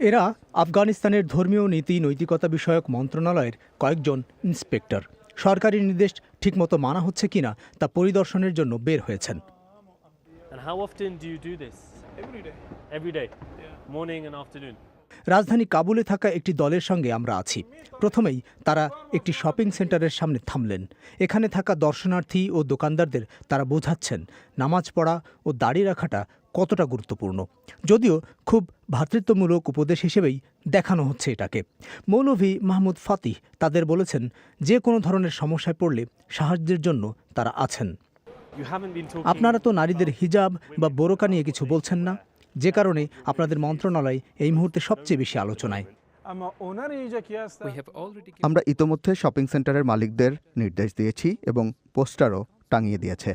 এরা আফগানিস্তানের ধর্মীয় নীতি নৈতিকতা বিষয়ক মন্ত্রণালয়ের কয়েকজন ইন্সপেক্টর সরকারি নির্দেশ ঠিকমতো মানা হচ্ছে কিনা তা পরিদর্শনের জন্য বের হয়েছেন And how often do you do this? Every day. Every day? Morning and afternoon? রাজধানী কাবুলে থাকা একটি দলের সঙ্গে আমরা আছি। প্রথমেই তারা একটি শপিং সেন্টারের সামনে থামলেন। এখানে থাকা দর্শনার্থী ও দোকানদারদের তারা বোঝাচ্ছেন নামাজ পড়া ও দাড়ি রাখাটা কতটা গুরুত্বপূর্ণ। যদিও খুব ভ্রাতৃত্বমূলক উপদেশ হিসেবেই দেখানো হচ্ছে এটাকে। মৌলভী মাহমুদ ফাতিহ তাদের বলেছেন যে কোনো ধরনের সমস্যায় পড়লে সাহায্যের জন্য তারা আছেন. আপনারা তো নারীদের হিজাব বা বোরকা নিয়ে কিছু বলছেন না। যে কারণে আপনাদের মন্ত্রণালয় এই মুহূর্তে সবচেয়ে বেশি আলোচনায়। আমরা ইতোমধ্যে শপিং সেন্টারের মালিকদের নির্দেশ দিয়েছি এবং পোস্টারও টাঙিয়ে দিয়েছে।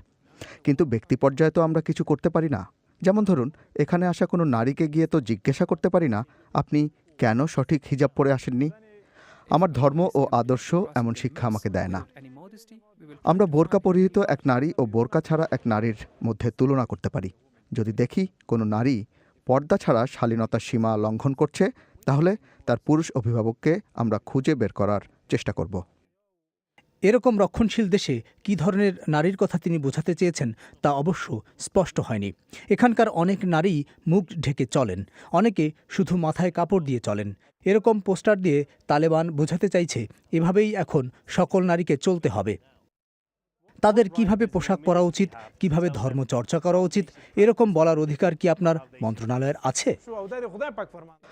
কিন্তু ব্যক্তি পর্যায়ে তো আমরা কিছু করতে পারি না। যেমন ধরুন এখানে আসা কোনো নারীকে গিয়ে তো জিজ্ঞাসা করতে পারি না আপনি কেন সঠিক হিজাব পরে আসেননি? আমার ধর্ম ও আদর্শ এমন শিক্ষা আমাকে দেয় না। আমরা বোরকা পরিহিত এক নারী ও বোরকা ছাড়া এক নারীর মধ্যে তুলনা করতে পারি। যদি দেখি কোনো নারী পর্দা ছাড়া শালীনতার সীমা লঙ্ঘন করছে, তাহলে তার পুরুষ অভিভাবককে আমরা খুঁজে বের করার চেষ্টা করব। এরকম রক্ষণশীল দেশে কী ধরনের নারীর কথা তিনি বোঝাতে চেয়েছেন, তা অবশ্য স্পষ্ট হয়নি। এখানকার অনেক নারী মুখ ঢেকে চলেন, অনেকে শুধু মাথায় কাপড় দিয়ে চলেন। এরকম পোস্টার দিয়ে তালেবান বোঝাতে চাইছে, এভাবেই এখন সকল নারীকে চলতে হবে। তাদের কীভাবে পোশাক পরা উচিত কীভাবে ধর্ম চর্চা করা উচিত এরকম বলার অধিকার কি আপনার মন্ত্রণালয়ের আছে?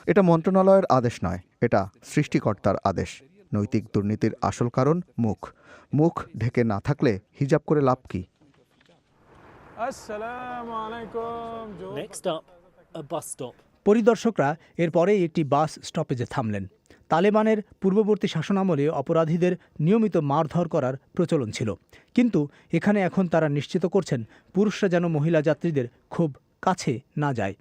এটা মন্ত্রণালয়ের আদেশ নয় এটা সৃষ্টিকর্তার আদেশ। নৈতিক দুর্নীতির আসল কারণ মুখ। মুখ ঢেকে না থাকলে হিজাব করে লাভ কি? পরিদর্শকরা এরপরেই একটি বাস স্টপেজে থামলেন। তালেবানের পূর্ববর্তী শাসনামলে অপরাধীদের নিয়মিত মারধর করার প্রচলন ছিল। কিন্তু এখানে এখন তারা নিশ্চিত করছেন, পুরুষরা যেন মহিলা যাত্রীদের খুব কাছে না যায়।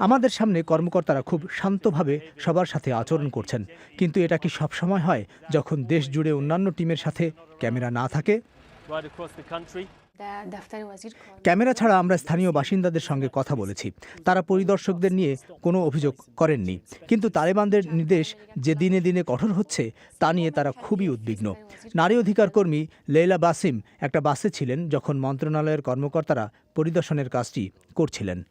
আমাদের সামনে কর্মকর্তারা খুব শান্তভাবে সবার সাথে আচরণ করছেন। কিন্তু এটা কি সবসময় হয় যখন দেশ জুড়ে অন্যান্য টিমের সাথে ক্যামেরা না থাকে? ক্যামেরা ছাড়া আমরা স্থানীয় বাসিন্দাদের সঙ্গে কথা বলেছি। তারা পরিদর্শকদের নিয়ে কোনো অভিযোগ করেননি। কিন্তু তালেবানদের নির্দেশ যে দিনে দিনে কঠোর হচ্ছে তা নিয়ে তারা খুবই উদ্বিগ্ন। নারী অধিকার কর্মী লেইলা বাসিম একটা বাসে ছিলেন যখন মন্ত্রণালয়ের কর্মকর্তারা পরিদর্শনের কাজটি করছিলেন।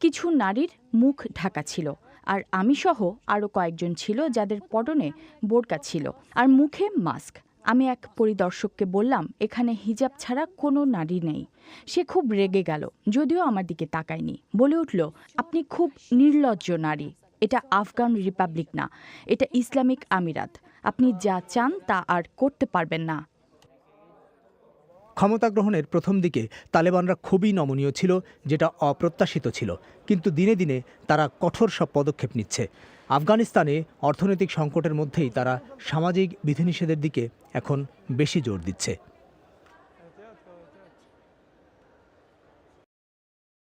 কিছু নারীর মুখ ঢাকা ছিল আর আমি সহ আরও কয়েকজন ছিল যাদের পটনে বোরকা ছিল আর মুখে মাস্ক। আমি এক পরিদর্শককে বললাম, এখানে হিজাব ছাড়া কোনো নারী নেই। সে খুব রেগে গেল, যদিও আমার দিকে তাকায়নি। বলে উঠল, আপনি খুব নির্লজ্জ নারী। এটা আফগান রিপাবলিক না, এটা ইসলামিক আমিরাত। আপনি যা চান তা আর করতে পারবেন না। ক্ষমতা গ্রহণের প্রথম দিকে তালেবানরা খুবই নমনীয় ছিল, যেটা অপ্রত্যাশিত ছিল। কিন্তু দিনে দিনে তারা কঠোর সব পদক্ষেপ নিচ্ছে। আফগানিস্তানে অর্থনৈতিক সংকটের মধ্যেই তারা সামাজিক বিধিনিষেধের দিকে এখন বেশি জোর দিচ্ছে।